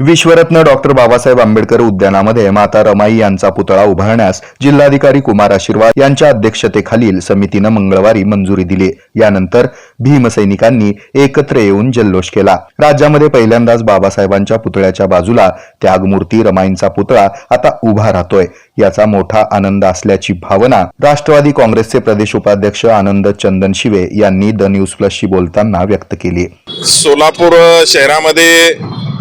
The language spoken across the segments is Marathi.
विश्वरत्न डॉक्टर बाबासाहेब आंबेडकर उद्यानामध्ये माता रमाई यांचा पुतळा उभारण्यास जिल्हाधिकारी कुमार आशीर्वाद यांच्या अध्यक्षतेखालील समितीनं मंगळवारी मंजुरी दिली. यानंतर भीमसैनिकांनी एकत्र येऊन जल्लोष केला. राज्यामध्ये पहिल्यांदाच बाबासाहेबांच्या पुतळ्याच्या बाजूला त्यागमूर्ती रमाईंचा पुतळा आता उभा राहतोय. याचा मोठा आनंद असल्याची भावना राष्ट्रवादी काँग्रेसचे प्रदेश उपाध्यक्ष आनंद चंदन शिवे यांनी द न्यूज प्लसशी बोलताना व्यक्त केली. सोलापूर शहरामध्ये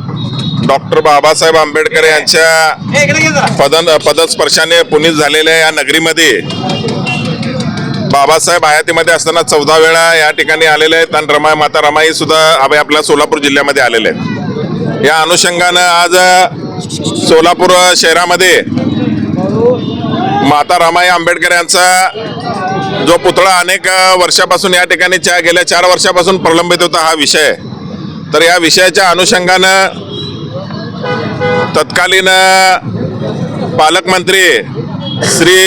डॉक्टर बाबासाहेब आंबेडकर यांच्या पदन पदस्पर्शाने पुनीत झालेल्या या नगरीमध्ये. बाबासाहेब हयातीमध्ये असताना चौदा वेळा या ठिकाणी आलेले आहेत आणि रमाई माता रमाई सुद्धा आपल्या सोलापूर जिल्ह्यामध्ये आलेले आहेत. या अनुषंगानं आज सोलापूर शहरामध्ये माता रमाई आंबेडकर यांचा जो पुतळा अनेक वर्षापासून या ठिकाणी च्या गेल्या चार वर्षापासून प्रलंबित होता हा विषय. तर या विषयाच्या अनुषंगानं तत्कालीन पालकमंत्री श्री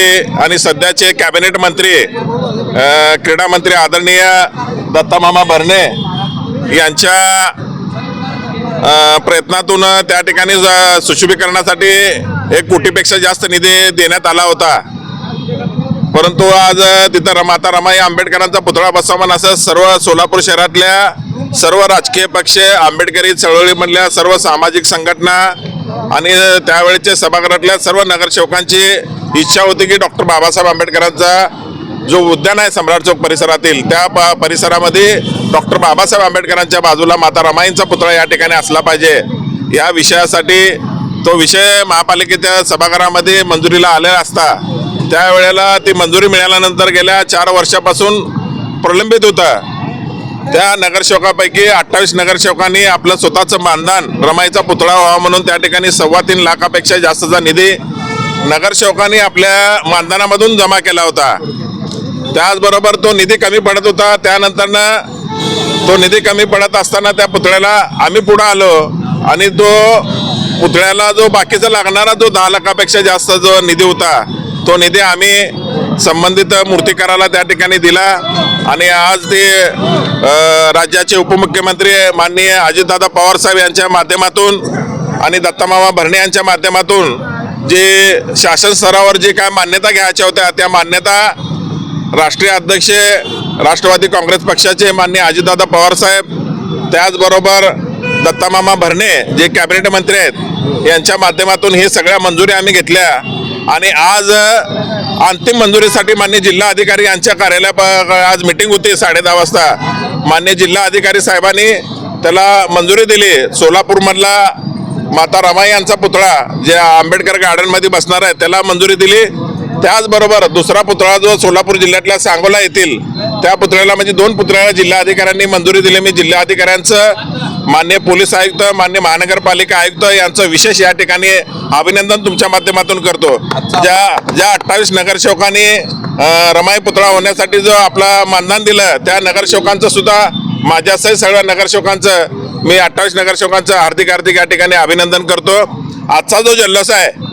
आणि सध्याचे कॅबिनेट मंत्री क्रीडा मंत्री आदरणीय दत्तामामा भरणे यांच्या प्रयत्नातून त्या ठिकाणी ज- सुशोभीकरणासाठी एक कोटीपेक्षा जास्त निधी देण्यात आला होता. परंतु आज तिथं र- माता रमाई आंबेडकरांचा पुतळा बसवान असं सर्व सोलापूर शहरातल्या सर्व राजकीय पक्ष आंबेडकरी चळवळीमधल्या सर्व सामाजिक संघटना आणि त्यावेळेच्या सभागृहातल्या सर्व नगरसेवकांची इच्छा होती की डॉक्टर बाबासाहेब आंबेडकरांचा जो उद्यान आहे सम्राट चौक परिसरातील त्या प परिसरामध्ये डॉक्टर बाबासाहेब आंबेडकरांच्या बाजूला माता रमाईंचा पुतळा या ठिकाणी असला पाहिजे. या विषयासाठी तो विषय महापालिकेच्या सभागृहामध्ये मंजुरीला आलेला असता. त्यावेळेला ती मंजुरी मिळाल्यानंतर गेल्या चार वर्षापासून प्रलंबित होता. त्या नगरसेवकापैकी अठ्ठावीस नगरसेवकांनी आपलं स्वतःचं मानधन रमाईचा पुतळा व्हावा म्हणून त्या ठिकाणी सव्वा तीन लाखापेक्षा जास्तचा निधी नगरसेवकांनी आपल्या मानधनामधून जमा केला होता. त्याचबरोबर तो निधी कमी पडत होता. त्यानंतरनं तो निधी कमी पडत असताना त्या पुतळ्याला आम्ही पुढं आलो आणि तो पुतळ्याला जो बाकीचा लागणारा जो दहा लाखापेक्षा जास्त जो निधी होता तो निधी आम्ही संबंधित मूर्तिकाराला त्या ठिकाणी दिला आणि आज ते राज्याचे उपमुख्यमंत्री माननीय अजितदादा पवार साहेब यांच्या माध्यमातून आणि दत्तामामा भरणे यांच्या माध्यमातून जे शासन स्तरावर जे काय मान्यता घ्यायच्या होत्या त्या मान्यता राष्ट्रीय अध्यक्ष राष्ट्रवादी काँग्रेस पक्षाचे माननीय अजितदादा पवार साहेब त्याचबरोबर दत्तामामा भरणे जे कॅबिनेट मंत्री आहेत यांच्या माध्यमातून हे सगळ्या मंजुरी आम्ही घेतल्या. आणि आज अंतिम मंजुरीसाठी मान्य जिल्हा अधिकारी यांच्या कार्यालया आज मिटिंग होती साडे दहा वाजता. मान्य जिल्हा अधिकारी साहेबांनी त्याला मंजुरी दिली. सोलापूरमधला माता रमाई यांचा पुतळा जे आंबेडकर गार्डनमध्ये बसणार आहे त्याला मंजुरी दिली. त्याचबरोबर दुसरा पुतळा जो सोलापूर जिल्ह्यातल्या सांगोला येथील त्या पुतळ्याला म्हणजे दोन पुतळ्याला जिल्हा अधिकाऱ्यांनी मंजुरी दिली. मी जिल्हा अधिकाऱ्यांचं मान्य पोलीस आयुक्त मान्य महानगरपालिका आयुक्त यांचं विशेष या ठिकाणी अभिनंदन तुमच्या माध्यमातून करतो. ज्या ज्या अठ्ठावीस नगरसेवकांनी रमाई पुतळा होण्यासाठी जो आपला मानधन दिलं त्या नगरसेवकांचं सुद्धा माझ्यासहित सगळ्या नगरसेवकांचं मी अठ्ठावीस नगरसेवकांचं हार्दिक हार्दिक या ठिकाणी अभिनंदन करतो. आजचा जो जल्लोष आहे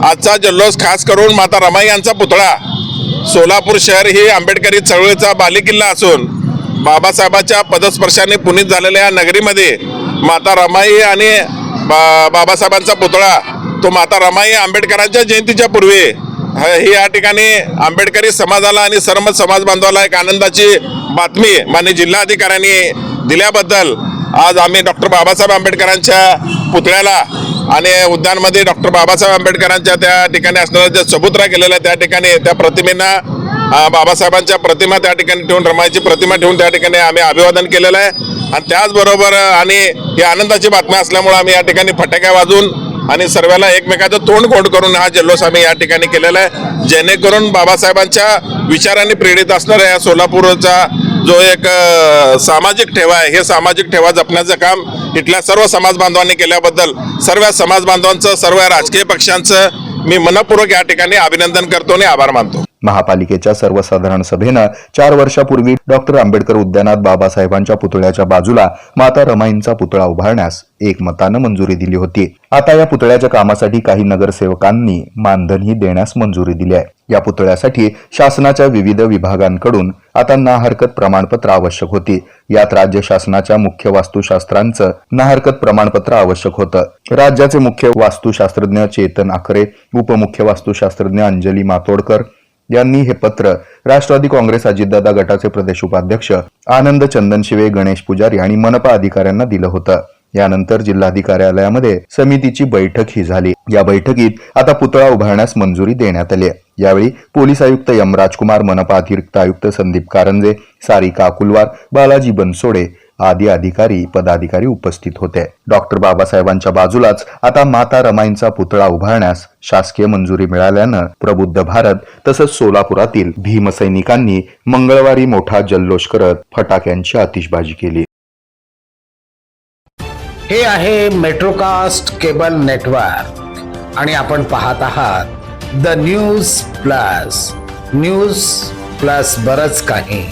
आजचा जल्लोष खास करून माता रमाई यांचा पुतळा सोलापूर शहर ही आंबेडकरी चळवळीचा बालेकिल्ला असून बाबासाहेबांच्या पदस्पर्शाने पुनीत झालेल्या या नगरीमध्ये माता रमाई आणि बा बाबासाहेबांचा पुतळा तो माता रमाई आंबेडकरांच्या जयंतीच्या पूर्वी ही या ठिकाणी आंबेडकरी समाजाला आणि सर्व समाज बांधवाला एक आनंदाची बातमी मान्य जिल्हाधिकाऱ्यांनी दिल्याबद्दल आज आम्ही डॉक्टर बाबासाहेब आंबेडकरांच्या पुतळ्याला आणि उद्यानमध्ये डॉक्टर बाबासाहेब आंबेडकरांच्या त्या ठिकाणी असणारा जे चबुतरा केलेला आहे त्या ठिकाणी त्या प्रतिमेना बाबासाहेबांच्या प्रतिमा त्या ठिकाणी ठेवून रमाईची प्रतिमा ठेवून त्या ठिकाणी आम्ही अभिवादन केलेलं आहे. आणि त्याचबरोबर आणि ही आनंदाची बातमी असल्यामुळं आम्ही या ठिकाणी फटाक्या वाजून आणि सर्वांना एकमेकाचं तोंड कोंड करून हा जल्लोष आम्ही या ठिकाणी केलेला आहे. जेणेकरून बाबासाहेबांच्या विचारांनी प्रेरित असणाऱ्या या सोलापूरचा जो एक सामाजिक ठेवा आहे हे सामाजिक ठेवा जपण्याचं काम इथल्या सर्व समाज बांधवांनी केल्याबद्दल सर्व समाज बांधवांचं सर्व राजकीय पक्षांचं मी मनपूर्वक या ठिकाणी अभिनंदन करतो आणि आभार मानतो. महापालिकेच्या सर्वसाधारण सभेनं चार वर्षापूर्वी डॉक्टर आंबेडकर उद्यानात बाबासाहेबांच्या पुतळ्याच्या बाजूला माता रमाईंचा पुतळा उभारण्यास एकमतानं मंजुरी दिली होती. आता या पुतळ्याच्या कामासाठी काही नगरसेवकांनी मानधनही देण्यास मंजुरी दिली आहे. या पुतळ्यासाठी शासनाच्या विविध विभागांकडून आता ना हरकत प्रमाणपत्र आवश्यक होती. यात राज्य शासनाच्या मुख्य वास्तुशास्त्रांचं ना हरकत प्रमाणपत्र आवश्यक होतं. राज्याचे मुख्य वास्तुशास्त्रज्ञ चेतन आखरे उपमुख्य वास्तुशास्त्रज्ञ अंजली मातोडकर यांनी हे पत्र राष्ट्रवादी काँग्रेस अजितदादा गटाचे प्रदेश उपाध्यक्ष आनंद चंदन शिवे गणेश पुजारी आणि मनपा अधिकाऱ्यांना दिलं होतं. यानंतर जिल्हाधिकार्यालयामध्ये समितीची बैठक ही झाली. या बैठकीत आता पुतळा उभारण्यास मंजुरी देण्यात आली यावेळी पोलीस आयुक्त यम राजकुमार मनपा अतिरिक्त आयुक्त संदीप कारंजे सारिका अकुलवार बालाजी बनसोडे आदी अधिकारी पदाधिकारी उपस्थित होते. डॉक्टर बाबासाहेबांच्या बाजूलाच आता माता रमाईंचा पुतळा उभारण्यास शासकीय मंजुरी मिळाल्यानं प्रबुद्ध भारत तसंच सोलापुरातील भीमसैनिकांनी मंगळवारी मोठा जल्लोष करत फटाक्यांची आतिषबाजी केली. हे आहे मेट्रोकास्ट केबल नेटवर्क आणि आपण पाहत आहात The News Plus. News Plus बरच काही.